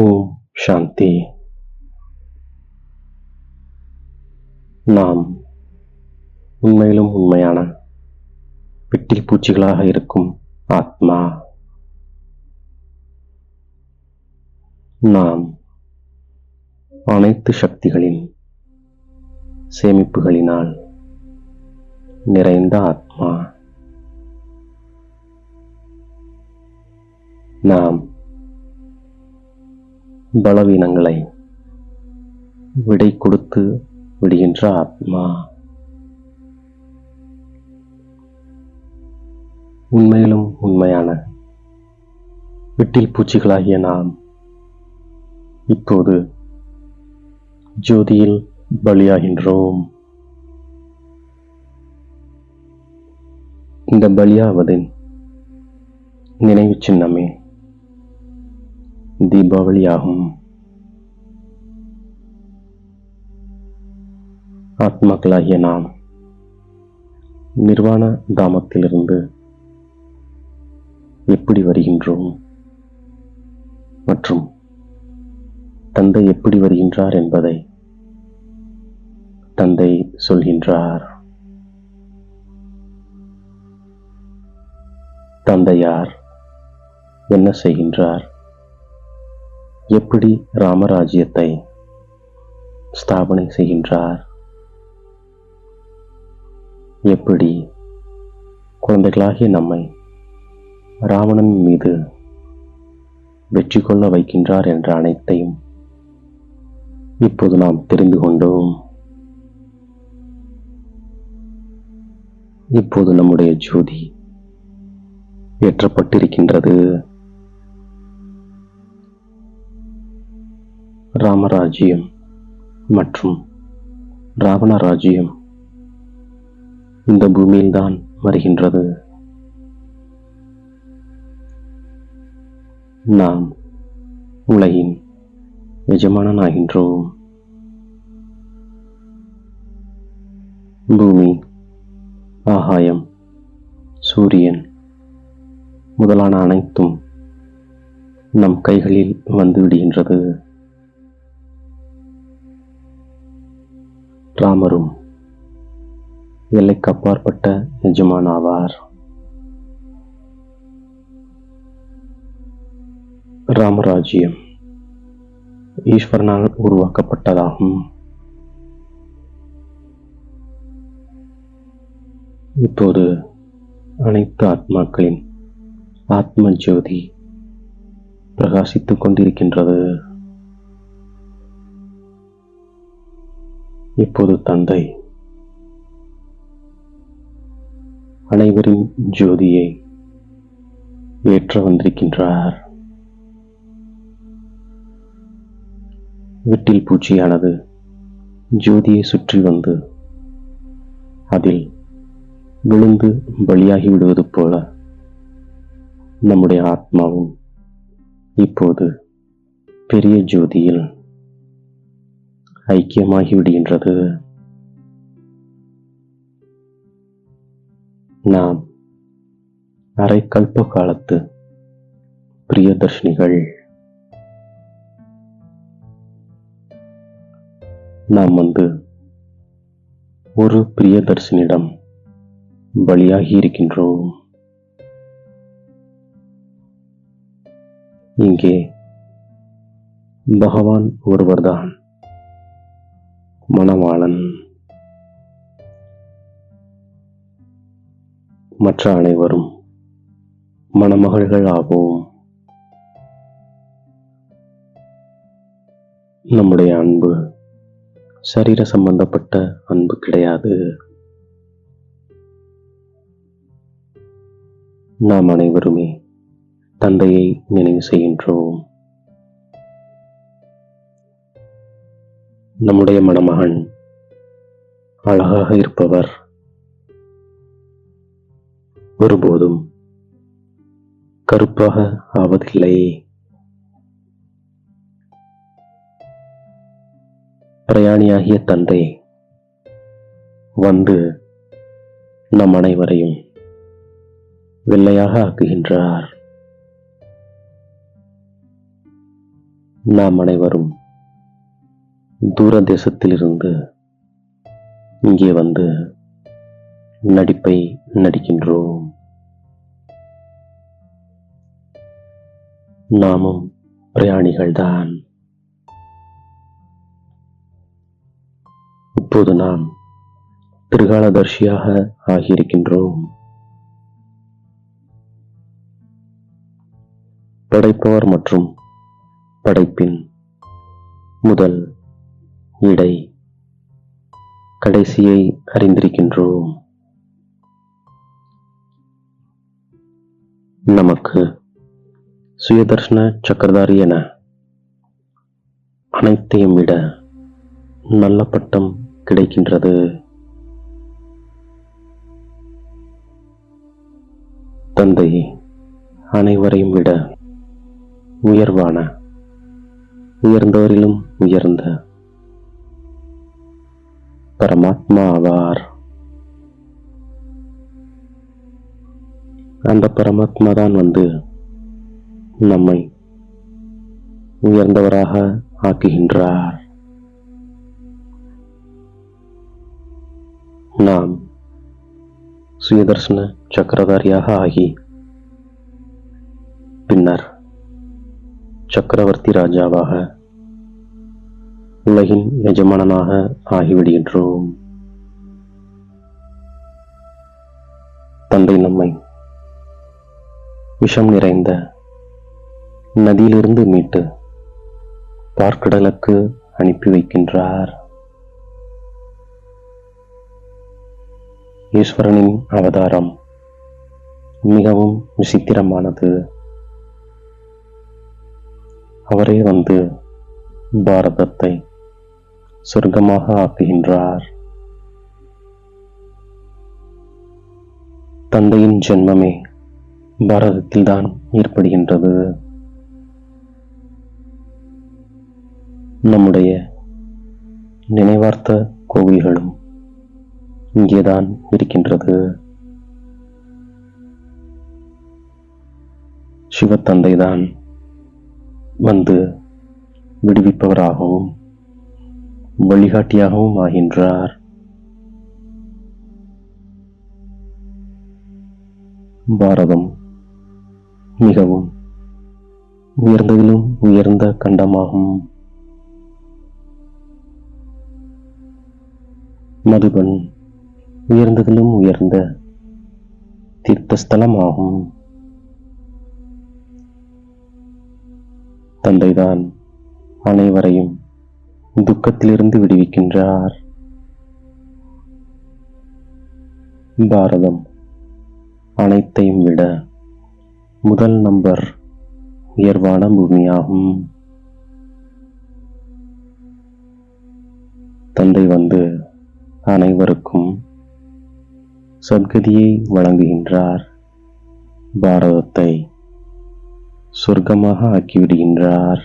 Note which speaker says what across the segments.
Speaker 1: ஓம் சாந்தி நாம் உண்மையிலும் உண்மையான வெட்டில் பூச்சிகளாக இருக்கும் ஆத்மா. நாம் அனைத்து சக்திகளின் சேமிப்புகளினால் நிறைந்த ஆத்மா. நாம் பலவீனங்களை விடை கொடுத்து விடுகின்ற ஆத்மா. உண்மையிலும் உண்மையான விட்டில் பூச்சிகளாகிய நாம் இப்போது ஜோதியில் பலியாகின்றோம். இந்த பலியாவதின் நினைவு சின்னமே தீபாவளி ஆகும் ஆத்மாக்களாகிய நாம் நிர்வாண தாமத்திலிருந்து எப்படி வருகின்றோம்? மற்றும் தந்தை எப்படி வருகின்றார் என்பதை தந்தை சொல்கின்றார். தந்தையார் என்ன செய்கின்றார்? எப்படி ராமராஜ்யத்தை ஸ்தாபனை செய்கின்றார்? எப்படி குழந்தைகளாகிய நம்மை ராவணன் மீது வெற்றி கொள்ள வைக்கின்றார் என்ற அனைத்தையும் இப்போது நாம் தெரிந்து கொண்டோம். இப்போது நம்முடைய ஜோதி ஏற்றப்பட்டிருக்கின்றது. ராமராஜ்யம் மற்றும் ராவண ராஜ்யம் இந்த பூமியில்தான் வருகின்றது. நாம் உலகின் எஜமானனாகின்றோம். பூமி ஆகாயம் சூரியன் முதலான அனைத்தும் நம் கைகளில் வந்து விடுகின்றது. ராமரும் எல்லைக்கு அப்பாற்பட்ட எஜமான் ஆவார் ராமராஜ்யம். ஈஸ்வரனால் உருவாக்கப்பட்டதாகும். இப்போது அனைத்து ஆத்மாக்களின் ஆத்ம ஜோதி பிரகாசித்துக் கொண்டிருக்கின்றது. இப்போது தந்தை. அனைவரின் ஜோதியை ஏற்ற வந்திருக்கின்றார். வீட்டில் பூச்சியானது ஜோதியை சுற்றி வந்து அதில் விழுந்து பலியாகி விடுவது போல நம்முடைய ஆத்மாவும் இப்போது பெரிய ஜோதியில் ஐக்கியமாகி விடுகின்றது நாம் அரை காலத்து பிரியதர்ஷினிகள். நாம் வந்து ஒரு பிரியதர்ஷனிடம் பலியாகி இருக்கின்றோம் இங்கே பகவான் ஒருவர்தான். மணவாளன் மற்ற அனைவரும் மணமகள்கள் ஆவோம். நம்முடைய அன்பு சரீர சம்பந்தப்பட்ட அன்பு கிடையாது. நாம் அனைவருமே தந்தையை நினைவு செய்கின்றோம். நம்முடைய மணமகன் அழகாக இருப்பவர் ஒருபோதும் கருப்பாக ஆவதில்லை. பிரயாணியாகிய தந்தை வந்து நம் அனைவரையும் வெள்ளையாக ஆக்குகின்றார். நாம் அனைவரும் தூர தேசத்திலிருந்து இங்கே வந்து நடிப்பை நடிக்கின்றோம். நாமும் பிரயாணிகள்தான். இப்போது நாம் திருகாலதர்ஷியாக ஆகியிருக்கின்றோம். படைப்பவர் மற்றும் படைப்பின் முதல் இடை கடைசியை அறிந்திருக்கின்றோம். நமக்கு சுயதர்ஷன சக்கரதாரி என அனைத்தையும் விட நல்ல பட்டம் கிடைக்கின்றது. தந்தை அனைவரையும் விட உயர்வான உயர்ந்தவரிலும் உயர்ந்த பரமாத்மா ஆவார் அந்த பரமாத்மா தான் வந்து நம்மை உயர்ந்தவராக ஆக்குகின்றார். நாம் சுயதர்சன சக்கரதாரியாக ஆகி பின்னர் சக்கரவர்த்தி ராஜாவாக உலகின் எஜமானனாக ஆகிவிடுகின்றோம். தந்தை நம்மை விஷம் நிறைந்த நதியிலிருந்து மீட்டு பார்க்கடலுக்கு அனுப்பி வைக்கின்றார். ஈஸ்வரனின் அவதாரம் மிகவும் விசித்திரமானது. அவரே வந்து பாரதத்தை சொர்க்கமாக ஆக்குகின்றார். தந்தையின் ஜென்மமே பாரதத்தில்தான் ஏற்படுகின்றது. நம்முடைய நினைவார்த்த கோவில்களும் இங்கேதான் இருக்கின்றது. சிவத்தந்தைதான் வந்து விடுவிப்பவராகவும் வழிகாட்டியாகவும் ஆகின்றார். பாரதம் மிகவும் உயர்ந்ததிலும் உயர்ந்த கண்டமாகும். மதுபன் உயர்ந்ததிலும் உயர்ந்த தீர்த்தஸ்தலமாகும். தந்தைதான் அனைவரையும் துக்கத்திலிருந்து விடுவிக்கின்றார். பாரதம் அனைத்தையும் விட முதல் நம்பர் உயர்வான பூமியாகும். தந்தை வந்து அனைவருக்கும் சத்கதியை வழங்குகின்றார். பாரதத்தை சொர்க்கமாக ஆக்கிவிடுகின்றார்.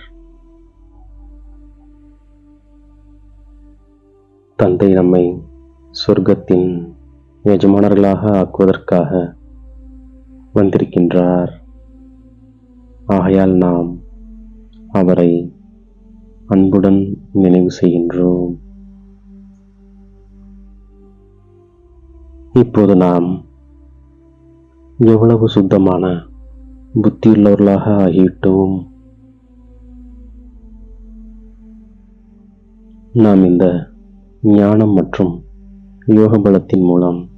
Speaker 1: தந்தை நம்மை சொர்க்கத்தின் எஜமானர்களாக ஆக்குவதற்காக வந்திருக்கின்றார். ஆகையால் நாம் அவரை அன்புடன் நினைவு செய்கின்றோம். இப்போது நாம் எவ்வளவு சுத்தமான புத்தியுள்ளவர்களாக ஆகிவிட்டோம்? நாம் இந்த ஞானம் மற்றும் யோக பலத்தின் மூலம்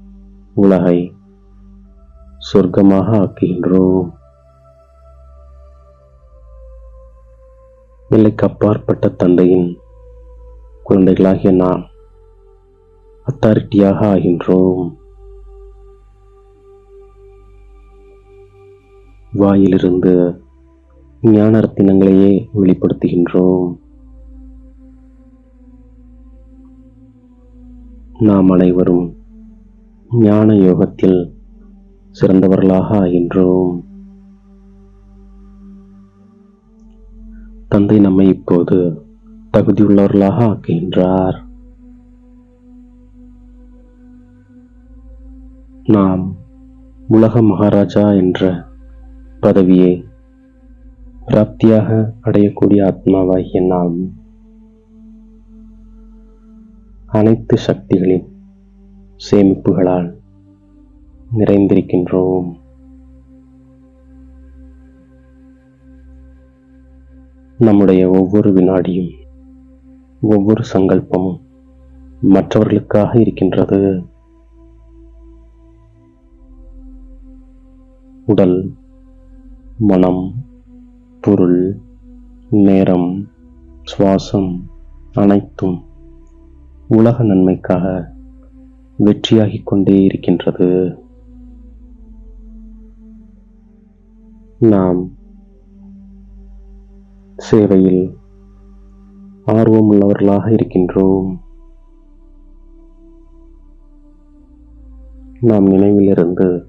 Speaker 1: உலகை சொர்க்கமாக ஆக்குகின்றோம். எல்லைக்கு அப்பாற்பட்ட தந்தையின் குழந்தைகளாகிய நாம் அத்தாரிட்டியாக ஆகின்றோம். வாயிலிருந்து ஞான ரத்தினங்களையே வெளிப்படுத்துகின்றோம். நாம் அனைவரும் ஞான யோகத்தில் சிறந்தவர்களாக ஆகின்றோம். தந்தை நம்மை இப்போது தகுதியுள்ளவர்களாக ஆக்குகின்றார். நாம் உலக மகாராஜா என்ற பதவியை பிராப்தியாக அடையக்கூடிய ஆத்மாவாகிய நாம் அனைத்து சக்திகளின் சேமிப்புகளால் நிறைந்திருக்கின்றோம். நம்முடைய ஒவ்வொரு வினாடியும் ஒவ்வொரு சங்கல்பமும் மற்றவர்களுக்காக இருக்கின்றது. உடல் மனம் பொருள் நேரம் சுவாசம் அனைத்தும் உலக நன்மைக்காக வெற்றியாகிக் கொண்டே இருக்கின்றது. நாம் சேவையில் ஆர்வமுள்ளவர்களாக இருக்கின்றோம். நாம் நினைவிலிருந்து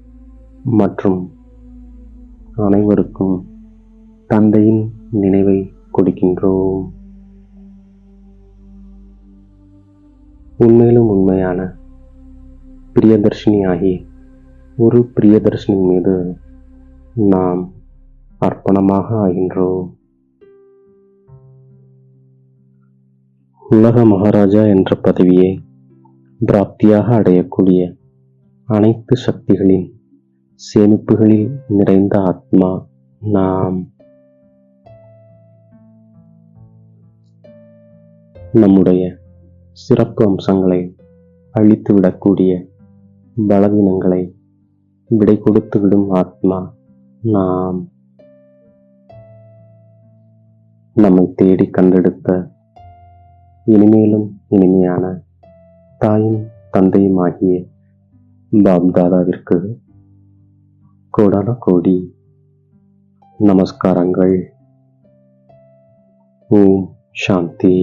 Speaker 1: மற்றும் அனைவருக்கும் தந்தையின் நினைவை கொடுக்கின்றோம். உண்மையிலும் உண்மையான பிரியதர்ஷினியாகி ஒரு பிரியதர்ஷினி மீது நாம் அர்ப்பணமாக ஆகின்றோம். உலக மகாராஜா என்ற பதவியை பிராப்தியாக அடையக்கூடிய அனைத்து சக்திகளின் சேமிப்புகளில் நிறைந்த ஆத்மா நாம். நம்முடைய சிறப்பு அம்சங்களை அழித்துவிடக்கூடிய பலவீனங்களை விடை கொடுத்து விடும் ஆத்மா நாம். நம்மை தேடி கண்டெடுத்த இனிமேலும் இனிமையான தாயும் தந்தையும் ஆகிய பாப்தாதாவிற்கு கோடான கோடி நமஸ்காரங்கள். ஓம் சாந்தி.